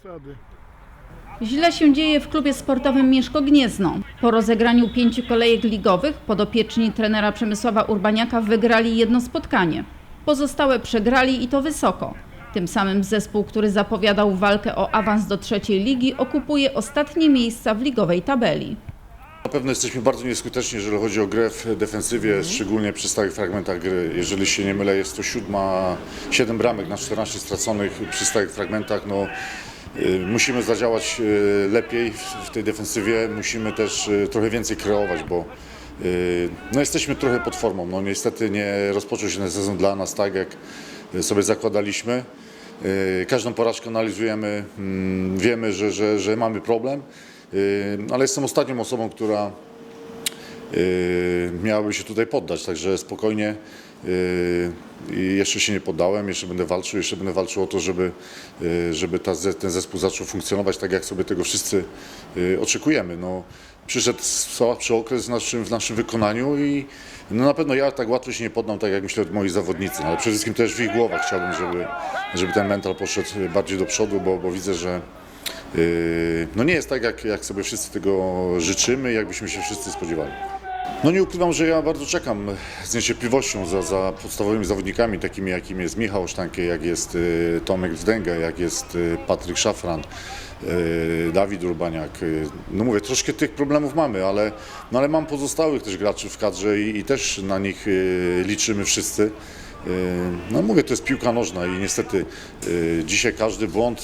przesady. Źle się dzieje w klubie sportowym Mieszko Gniezno. Po rozegraniu pięciu kolejek ligowych podopieczni trenera Przemysława Urbaniaka wygrali jedno spotkanie. Pozostałe przegrali i to wysoko. Tym samym zespół, który zapowiadał walkę o awans do trzeciej ligi, okupuje ostatnie miejsca w ligowej tabeli. Na pewno jesteśmy bardzo nieskuteczni, jeżeli chodzi o grę w defensywie, szczególnie przy stałych fragmentach gry. Jeżeli się nie mylę, jest to siódma, siedem bramek na 14 straconych przy stałych fragmentach. No, musimy zadziałać y, lepiej w, tej defensywie, musimy też y, trochę więcej kreować, bo y, no, jesteśmy trochę pod formą. No, niestety nie rozpoczął się ten sezon dla nas tak, jak sobie zakładaliśmy. Y, Każdą porażkę analizujemy, mm, wiemy, że, że, że mamy problem, y, ale jestem ostatnią osobą, która y, miałaby się tutaj poddać, także spokojnie y, jeszcze się nie poddałem, jeszcze będę walczył, jeszcze będę walczył o to, żeby, y, żeby ta, ten zespół zaczął funkcjonować tak, jak sobie tego wszyscy y, oczekujemy. No, przyszedł słabszy okres w naszym, w naszym wykonaniu i no na pewno ja tak łatwo się nie poddam, tak jak myślę moi zawodnicy, no, ale przede wszystkim też w ich głowach chciałbym, żeby, żeby ten mental poszedł bardziej do przodu, bo, bo widzę, że no nie jest tak, jak, jak sobie wszyscy tego życzymy, jakbyśmy się wszyscy spodziewali. No nie ukrywam, że ja bardzo czekam z niecierpliwością za, za podstawowymi zawodnikami, takimi jakim jest Michał Sztankie, jak jest y, Tomek Wzdęga, jak jest y, Patryk Szafran, y, Dawid Urbaniak. No mówię, troszkę tych problemów mamy, ale, no ale mam pozostałych też graczy w kadrze i, i też na nich liczymy wszyscy. No mówię, to jest piłka nożna i niestety dzisiaj każdy błąd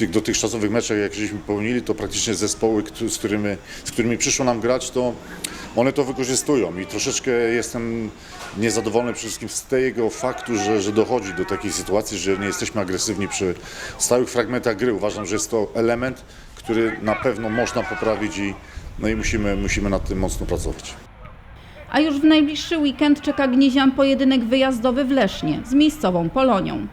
tych dotychczasowych meczach, jak żeśmy popełnili, to praktycznie zespoły, z którymi, z którymi przyszło nam grać, to one to wykorzystują i troszeczkę jestem niezadowolony przede wszystkim z tego faktu, że, że dochodzi do takiej sytuacji, że nie jesteśmy agresywni przy stałych fragmentach gry. Uważam, że jest to element, który na pewno można poprawić i, no i musimy, musimy nad tym mocno pracować. A już w najbliższy weekend czeka Gniezian pojedynek wyjazdowy w Lesznie z miejscową Polonią.